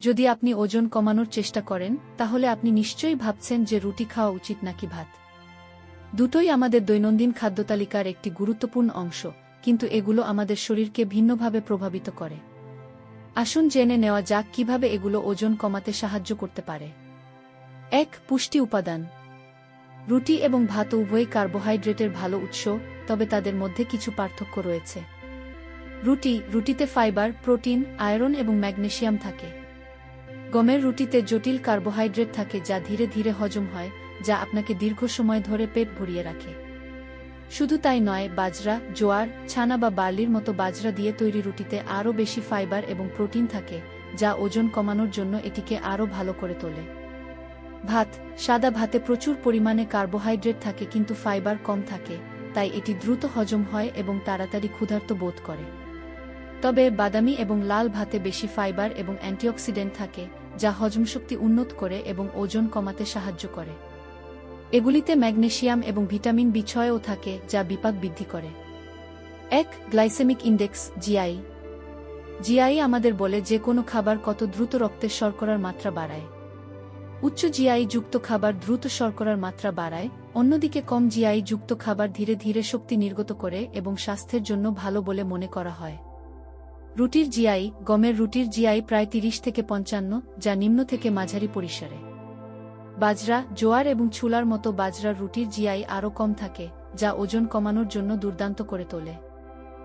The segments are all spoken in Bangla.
যদি আপনি ওজন কমানোর চেষ্টা করেন, তাহলে আপনি নিশ্চয়ই ভাবছেন যে রুটি খাওয়া উচিত নাকি ভাত। দুটোই আমাদের দৈনন্দিন খাদ্যতালিকার একটি গুরুত্বপূর্ণ অংশ, কিন্তু এগুলো আমাদের শরীরকে ভিন্নভাবে প্রভাবিত করে। আসুন জেনে নেওয়া যাক কীভাবে এগুলো ওজন কমাতে সাহায্য করতে পারে। এক, পুষ্টি উপাদান। রুটি এবং ভাত উভয়ই কার্বোহাইড্রেটের ভালো উৎস, তবে তাদের মধ্যে কিছু পার্থক্য রয়েছে। রুটি, রুটিতে ফাইবার, প্রোটিন, আয়রন এবং ম্যাগনেশিয়াম থাকে। গমের রুটিতে জটিল কার্বোহাইড্রেট থাকে যা ধীরে ধীরে হজম হয়, যা আপনাকে দীর্ঘ সময় ধরে পেট ভরিয়ে রাখে। শুধু তাই নয়, বাজরা, জোয়ার, ছানা বা বার্লির মতো বাজরা দিয়ে তৈরি রুটিতে আরও বেশি ফাইবার এবং প্রোটিন থাকে, যা ওজন কমানোর জন্য এটিকে আরও ভালো করে তোলে। ভাত, সাদা ভাতে প্রচুর পরিমাণে কার্বোহাইড্রেট থাকে কিন্তু ফাইবার কম থাকে, তাই এটি দ্রুত হজম হয় এবং তাড়াতাড়ি ক্ষুধার্ত বোধ করে। তবে বাদামি এবং লাল ভাতে বেশি ফাইবার এবং অ্যান্টিঅক্সিডেন্ট থাকে, যা হজমশক্তি উন্নত করে এবং ওজন কমাতে সাহায্য করে। এগুলিতে ম্যাগনেশিয়াম এবং ভিটামিন বি ছয়ও থাকে, যা বিপাক বৃদ্ধি করে। এক, গ্লাইসেমিক ইন্ডেক্স, জিআই। জিআই আমাদের বলে যে কোনো খাবার কত দ্রুত রক্তের শর্করার মাত্রা বাড়ায়। উচ্চ জিআই যুক্ত খাবার দ্রুত শর্করার মাত্রা বাড়ায়, অন্যদিকে কম জিআই যুক্ত খাবার ধীরে ধীরে শক্তি নির্গত করে এবং স্বাস্থ্যের জন্য ভালো বলে মনে করা হয়। রুটির জিআই, গমের রুটির জিআই প্রায় তিরিশ থেকে পঞ্চান্ন, যা নিম্ন থেকে মাঝারি পরিসরে। বাজরা, জোয়ার এবং ছুলার মতো বাজরার রুটির জিআই আরও কম থাকে, যা ওজন কমানোর জন্য দুর্দান্ত করে তোলে।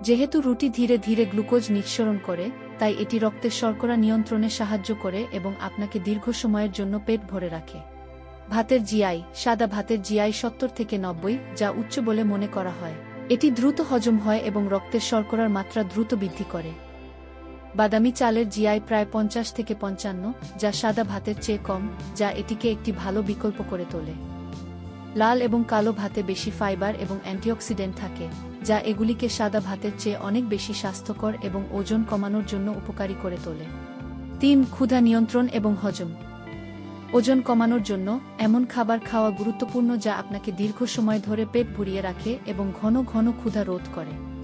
যেহেতু রুটি ধীরে ধীরে গ্লুকোজ নিঃসরণ করে, তাই এটি রক্তের শর্করা নিয়ন্ত্রণে সাহায্য করে এবং আপনাকে দীর্ঘ সময়ের জন্য পেট ভরে রাখে। ভাতের জিআই, সাদা ভাতের জিআই সত্তর থেকে নব্বই, যা উচ্চ বলে মনে করা হয়। এটি দ্রুত হজম হয় এবং রক্তের শর্করার মাত্রা দ্রুত বৃদ্ধি করে। বাদামি চালের জিআই প্রায় পঞ্চাশ থেকে পঞ্চান্ন, যা সাদা ভাতের চেয়ে কম, যা এটিকে একটি ভালো বিকল্প করে তোলে। লাল এবং কালো ভাতে বেশি ফাইবার এবং অ্যান্টিঅক্সিডেন্ট থাকে, যা এগুলিকে সাদা ভাতের চেয়ে অনেক বেশি স্বাস্থ্যকর এবং ওজন কমানোর জন্য উপকারী করে তোলে। তিন, ক্ষুধা নিয়ন্ত্রণ এবং হজম। ওজন কমানোর জন্য এমন খাবার খাওয়া গুরুত্বপূর্ণ যা আপনাকে দীর্ঘ সময় ধরে পেট ভরিয়ে রাখে এবং ঘন ঘন ক্ষুধা রোধ করে।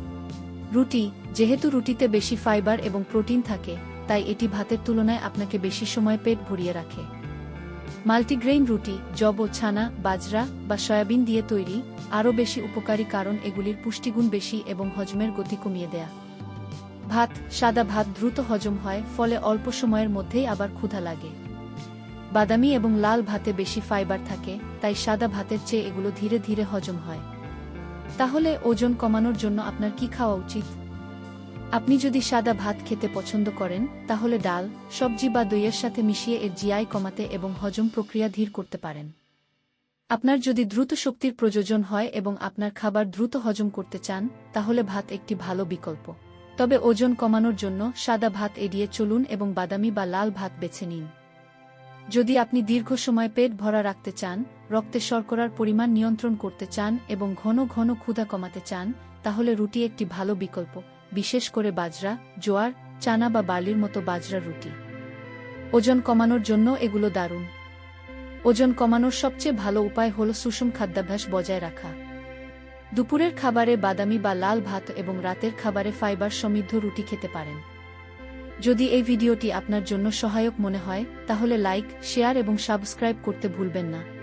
রুটি, যেহেতু রুটিতে বেশি ফাইবার এবং প্রোটিন থাকে, তাই এটি ভাতের তুলনায় আপনাকে বেশি সময় পেট ভরিয়ে রাখে। মাল্টিগ্রেইন রুটি, জব ছানা, বাজরা বা সয়াবিন দিয়ে তৈরি, আরও বেশি উপকারী কারণ এগুলির পুষ্টিগুণ বেশি এবং হজমের গতি কমিয়ে দেয়া। ভাত, সাদা ভাত দ্রুত হজম হয়, ফলে অল্প সময়ের মধ্যেই আবার ক্ষুধা লাগে। বাদামি এবং লাল ভাতে বেশি ফাইবার থাকে, তাই সাদা ভাতের চেয়ে এগুলো ধীরে ধীরে হজম হয়। তাহলে ওজন কমানোর জন্য আপনার কি খাওয়া উচিত? আপনি যদি সাদা ভাত খেতে পছন্দ করেন, তাহলে ডাল, সবজি বা দইয়ের সাথে মিশিয়ে এর জিআই কমাতে এবং হজম প্রক্রিয়া ধীর করতে পারেন। আপনার যদি দ্রুত শক্তির প্রয়োজন হয় এবং আপনার খাবার দ্রুত হজম করতে চান, তাহলে ভাত একটি ভালো বিকল্প। তবে ওজন কমানোর জন্য সাদা ভাত এড়িয়ে চলুন এবং বাদামি বা লাল ভাত বেছে নিন। যদি আপনি দীর্ঘ সময় পেট ভরা রাখতে চান রক্তে শর্করার পরিমাণ নিয়ন্ত্রণ করতে চান এবং ঘন ঘন ক্ষুধা কমাতে চান, তাহলে রুটি একটি ভালো বিকল্প, বিশেষ করে বাজরা, জোয়ার, চানা বা বার্লির মতো বাজরা রুটি। ওজন কমানোর জন্য এগুলো দারুণ। ওজন কমানোর সবচেয়ে ভালো উপায় হল সুষম খাদ্যাভ্যাস বজায় রাখা। দুপুরের খাবারে বাদামি বা লাল ভাত এবং রাতের খাবারে ফাইবার সমৃদ্ধ রুটি খেতে পারেন। যদি এই ভিডিওটি আপনার জন্য সহায়ক মনে হয়, তাহলে লাইক, শেয়ার এবং সাবস্ক্রাইব করতে ভুলবেন না।